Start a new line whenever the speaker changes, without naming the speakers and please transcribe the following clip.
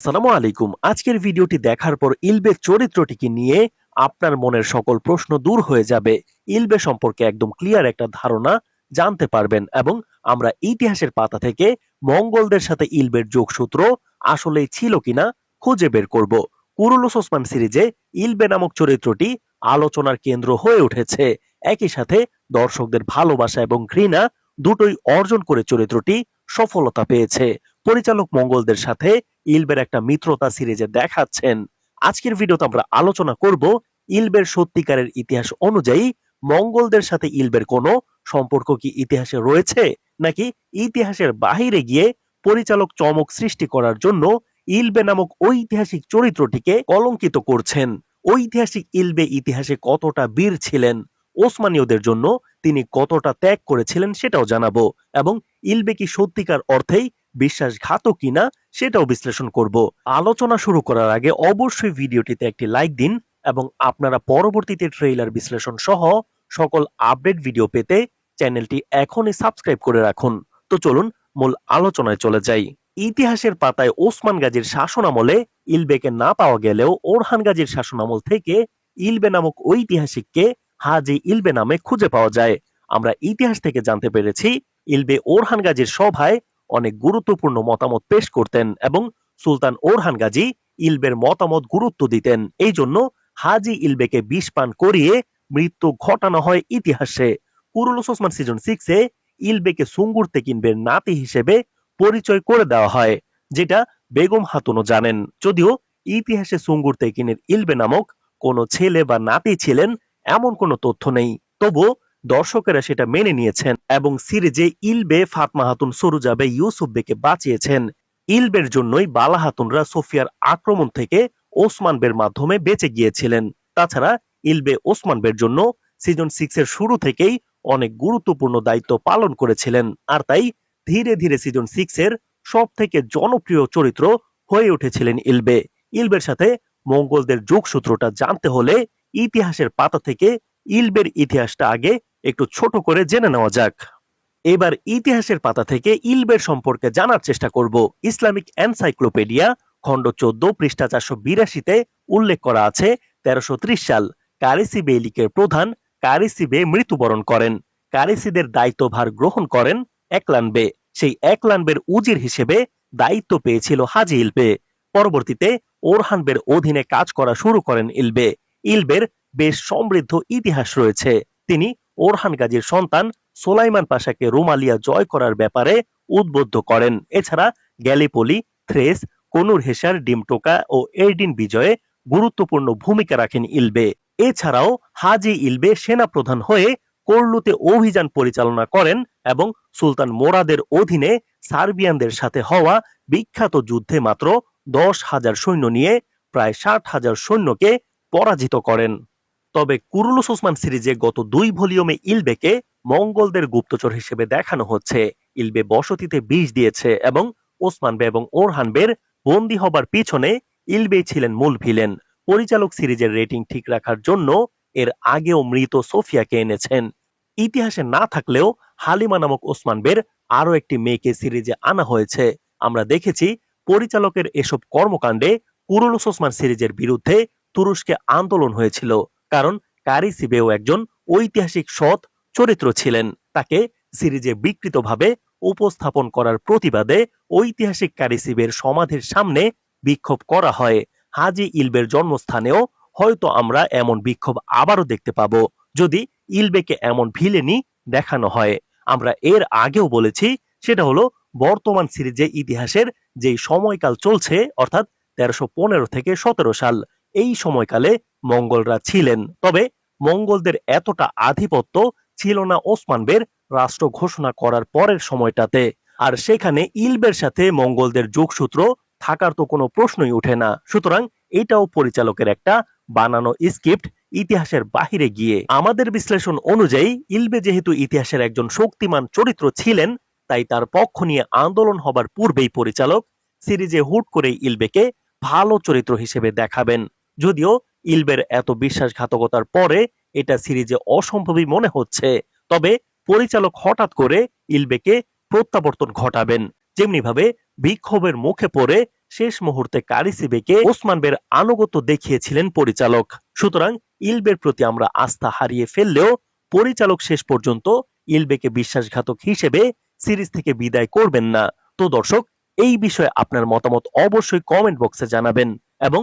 সালামু আলাইকুম। আজকের ভিডিওটি দেখার পর ইলবে চরিত্রটিকে নিয়ে আপনার মনের সকল প্রশ্ন দূর হয়ে যাবে। ইলবে সম্পর্কে একদম ক্লিয়ার একটা ধারণা জানতে পারবেন এবং আমরা ইতিহাসের পাতা থেকে মঙ্গলদের সাথে ইলবের যোগসূত্র আসলেই ছিল কিনা খুঁজে বের করব। কুরুলুস ওসমান সিরিজে ইলবে নামক চরিত্রটি আলোচনার কেন্দ্র হয়ে উঠেছে। একই সাথে দর্শকদের ভালোবাসা এবং ঘৃণা দুটোই অর্জন করে চরিত্রটি সফলতা পেয়েছে। পরিচালক মঙ্গলদের সাথে ইলবের একটা মিত্রতা সিরিজে দেখাচ্ছেন। আজকের ভিডিওতে আমরা আলোচনা করব ইলবের সত্যিকারের ইতিহাস অনুযায়ী মঙ্গলদের সাথে ইলবের কোনো সম্পর্ক কি ইতিহাসে রয়েছে নাকি ইতিহাসের বাহিরে গিয়ে পরিচালক চমক সৃষ্টি করার জন্য ইলবে নামক ঐতিহাসিক চরিত্রটিকে কলঙ্কিত করছেন। ঐতিহাসিক ইলবে ইতিহাসে কতটা বীর ছিলেন, ওসমানীয়দের জন্য তিনি কতটা ত্যাগ করেছিলেন সেটাও জানাব এবং ইলবে কি সত্যিকার অর্থেই বিশ্বাসঘাতক কিনা সেটাও বিশ্লেষণ করব। আলোচনা শুরু করার আগে অবশ্যই ভিডিওটিতে একটি লাইক দিন এবং আপনারা পরবর্তীতে ট্রেইলার বিশ্লেষণ সহ সকল আপডেট ভিডিও পেতে চ্যানেলটি এখনই সাবস্ক্রাইব করে রাখুন। তো চলুন মূল আলোচনায় চলে যাই। ইতিহাসের পাতায় ওসমান গাজীর শাসনামলে ইলবেকে না পাওয়া গেলেও ওরহান গাজীর শাসনামল থেকে ইলবে নামক ঐতিহাসিককে হাজি ইলবে নামে খুঁজে পাওয়া যায়। আমরা ইতিহাস থেকে জানতে পেরেছি, ইলবে ওরহান গাজীর সভায় অনেক গুরুত্বপূর্ণ মতামত পেশ করতেন এবং সুলতান ওরহান গাজী ইলবের মতামত গুরুত্ব দিতেন। এই জন্য হাজি ইলবেকে বিষ পান করিয়ে মৃত্যু ঘটানো হয় ইতিহাসে। কুরুলুস ওসমান সিজন সিক্সে ইলবেকে সুঙ্গুর তেকিনবের নাতি হিসেবে পরিচয় করে দেওয়া হয়, যেটা বেগম হাতুনও জানেন। যদিও ইতিহাসে সুঙ্গুর তেকিনের ইলবে নামক কোনো ছেলে বা নাতি ছিলেন এমন কোনো তথ্য নেই। তবু দর্শকেরা সেটা মেনে নিয়েছেন এবং সিরিজে ইলবে ফাতমা হাতুন সরুজাবে ইউসুফ বেকে বাঁচিয়েছেন। ইলবের জন্যই বালা হাতুনরা সোফিয়ার আক্রমণ থেকে ওসমান বের মাধ্যমে বেঁচে গিয়েছিলেন। তাছাড়া ইলবে ওসমান বের জন্য সিজন সিক্স এর শুরু থেকেই অনেক গুরুত্বপূর্ণ দায়িত্ব পালন করেছিলেন। আর তাই ধীরে ধীরে সিজন সিক্স এর সব থেকে জনপ্রিয় চরিত্র হয়ে উঠেছিলেন ইলবে। ইলবের সাথে মঙ্গলদের যোগসূত্রটা জানতে হলে ইতিহাসের পাতা থেকে ইলবের ইতিহাসটা আগে একটু ছোট করে জেনে নেওয়া যাক। এবার ইতিহাসের পাতা থেকে ইলবের সম্পর্কে জানার চেষ্টা করব। ইসলামিক এনসাইক্লোপিডিয়া, খণ্ড চোদ্দ, পৃষ্ঠা চারশো বিরাশিতে উল্লেখ করা আছে, তেরোশো সাল। কারিসি বেইলিকের প্রধান কারিসি বে মৃত্যুবরণ করেন। কারিসিদের দায়িত্বভার গ্রহণ করেন একলানবে। সেই একলানবের উজির হিসেবে দায়িত্ব পেয়েছিল হাজি ইলবে। পরবর্তীতে ওরহানবের অধীনে কাজ করা শুরু করেন ইলবে। ইলবের বেশ সমৃদ্ধ ইতিহাস রয়েছে। তিনি ওরহান গাজীর সন্তান সোলাইমান পাশাকে রোমালিয়া জয় করার ব্যাপারে উদ্বুদ্ধ করেন। এছাড়া গ্যালিপলি, থ্রেস, কনুর হেসার ডিমটোকা ও এরডিন বিজয়ে গুরুত্বপূর্ণ ভূমিকা রাখেন ইলবে। এছাড়াও হাজি ইলবে সেনাপ্রধান হয়ে কোরলুতে অভিযান পরিচালনা করেন এবং সুলতান মোরাদের অধীনে সার্বিয়ানদের সাথে হওয়া বিখ্যাত যুদ্ধে মাত্র দশ হাজার সৈন্য নিয়ে প্রায় ষাট হাজার সৈন্যকে পরাজিত করেন। তবে কুরুলুস ওসমান সিরিজে গত দুই ভলিউমে ইলবেকে মঙ্গলদের গুপ্তচর হিসেবে দেখানো হচ্ছে। ইলবে বসতিতে বিষ দিয়েছে এবং ওসমান বে এবং ওরহান বের বন্দী হবার পিছনে ইলবেই ছিলেন মূল ভিলেন। পরিচালক সিরিজের রেটিং ঠিক রাখার জন্য এর আগেও মৃত সোফিয়াকে এনেছেন। ইতিহাসে না থাকলেও হালিমা নামক ওসমান বের আরও একটি মেয়েকে সিরিজে আনা হয়েছে। আমরা দেখেছি পরিচালকের এসব কর্মকাণ্ডে কুরুলুস ওসমান সিরিজের বিরুদ্ধে তুরস্কে আন্দোলন হয়েছিল। কারণ কারিসিবেও একজন ঐতিহাসিক সৎ চরিত্র ছিলেন। তাকে সিরিজে বিকৃতভাবে উপস্থাপন করার প্রতিবাদে ঐতিহাসিক কারিসিবের সমাধির সামনে বিক্ষোভ করা হয়। হাজি ইলবের জন্মস্থানেও হয়তো আমরা এমন বিক্ষোভ আবারও দেখতে পাব, যদি ইলবেকে এমন ভিলেনি দেখানো হয়। আমরা এর আগেও বলেছি, সেটা হলো বর্তমান সিরিজে ইতিহাসের যেই সময়কাল চলছে, অর্থাৎ তেরোশো পনেরো থেকে সতেরো সাল, এই সময়কালে মঙ্গলরা ছিলেন। তবে মঙ্গলদের এতটা আধিপত্য ছিল না ওসমান বের রাষ্ট্র ঘোষণা করার পরের সময়টাতে। আর সেখানে ইলবের সাথে মঙ্গলদের যোগসূত্র থাকার তো কোনো প্রশ্নই ওঠে না। সুতরাং এটাও পরিচালকের একটা বানানো স্ক্রিপ্ট ইতিহাসের বাহিরে গিয়ে। আমাদের বিশ্লেষণ অনুযায়ী ইলবে যেহেতু ইতিহাসের একজন শক্তিমান চরিত্র ছিলেন, তাই তার পক্ষ নিয়ে আন্দোলন হবার পূর্বেই পরিচালক সিরিজে হুট করে ইলবেকে ভালো চরিত্র হিসেবে দেখাবেন। যদিও ইলবের এত বিশ্বাসঘাতকতার পরে এটা সিরিজে অসম্ভবই মনে হচ্ছে। তবে পরিচালক হঠাৎ করে ইলবেকে প্রত্যাবর্তন ঘটাবেন। যেমনি ভাবে বিক্ষোভের মুখে পড়ে শেষ মুহূর্তে কারিসিবেকে ওসমানবের আনুগত্য দেখিয়েছিলেন পরিচালক। সুতরাং ইলবের প্রতি আমরা আস্থা হারিয়ে ফেললেও পরিচালক শেষ পর্যন্ত ইলবেকে বিশ্বাসঘাতক হিসেবে সিরিজ থেকে বিদায় করবেন না। তো দর্শক, এই বিষয়ে আপনার মতামত অবশ্যই কমেন্ট বক্সে জানাবেন এবং